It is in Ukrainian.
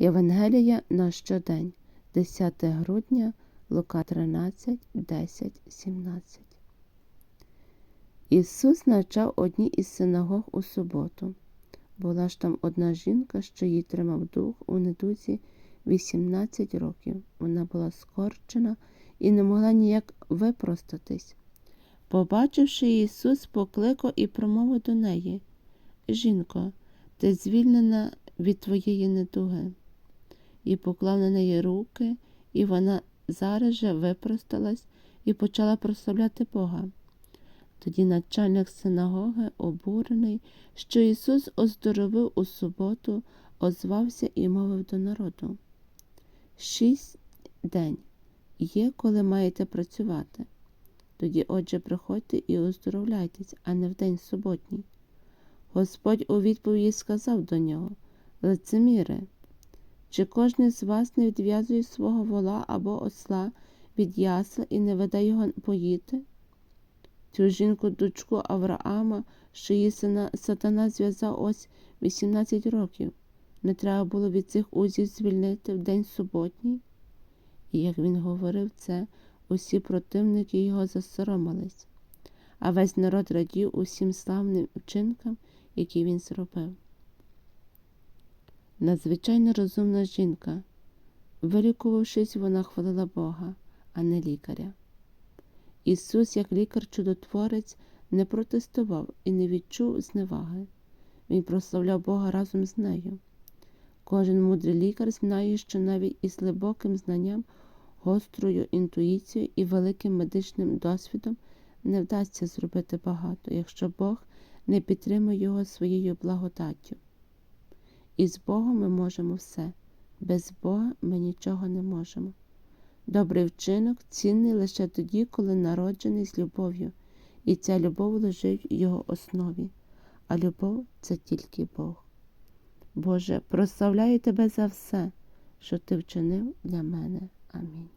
Євангелія на щодень, 10 грудня, Лука 13, 10, 17. Ісус навчав одній із синагог у суботу. Була ж там одна жінка, що їй тримав дух у недузі 18 років. Вона була скорчена і не могла ніяк випростатись. Побачивши Ісус, покликав і промовив до неї Жінко, ти звільнена від твоєї недуги. І поклав на неї руки, і вона зараз же випросталась і почала прославляти Бога. Тоді начальник синагоги, обурений, що Ісус оздоровив у суботу, озвався і мовив до народу. Шість день є, коли маєте працювати. Тоді, отже, приходьте і оздоровляйтесь, а не в день суботній. Господь у відповіді сказав до нього Лицеміре, чи кожен з вас не відв'язує свого вола або осла від ясла і не веде його поїти? Цю жінку, дочку Авраама, що її сатана зв'язав ось 18 років. Не треба було від цих узів звільнити в день суботній? І як він говорив це, усі противники його засоромились, а весь народ радів усім славним вчинкам, які він зробив. Надзвичайно розумна жінка. Вилікувавшись, вона хвалила Бога, а не лікаря. Ісус, як лікар-чудотворець, не протестував і не відчув зневаги. Він прославляв Бога разом з нею. Кожен мудрий лікар знає, що навіть із глибоким знанням, гострою інтуїцією і великим медичним досвідом не вдасться зробити багато, якщо Бог не підтримує його своєю благодаттю. І з Богом ми можемо все, без Бога ми нічого не можемо. Добрий вчинок цінний лише тоді, коли народжений з любов'ю, і ця любов лежить в його основі, а любов це тільки Бог. Боже, прославляю Тебе за все, що Ти вчинив для мене. Амінь.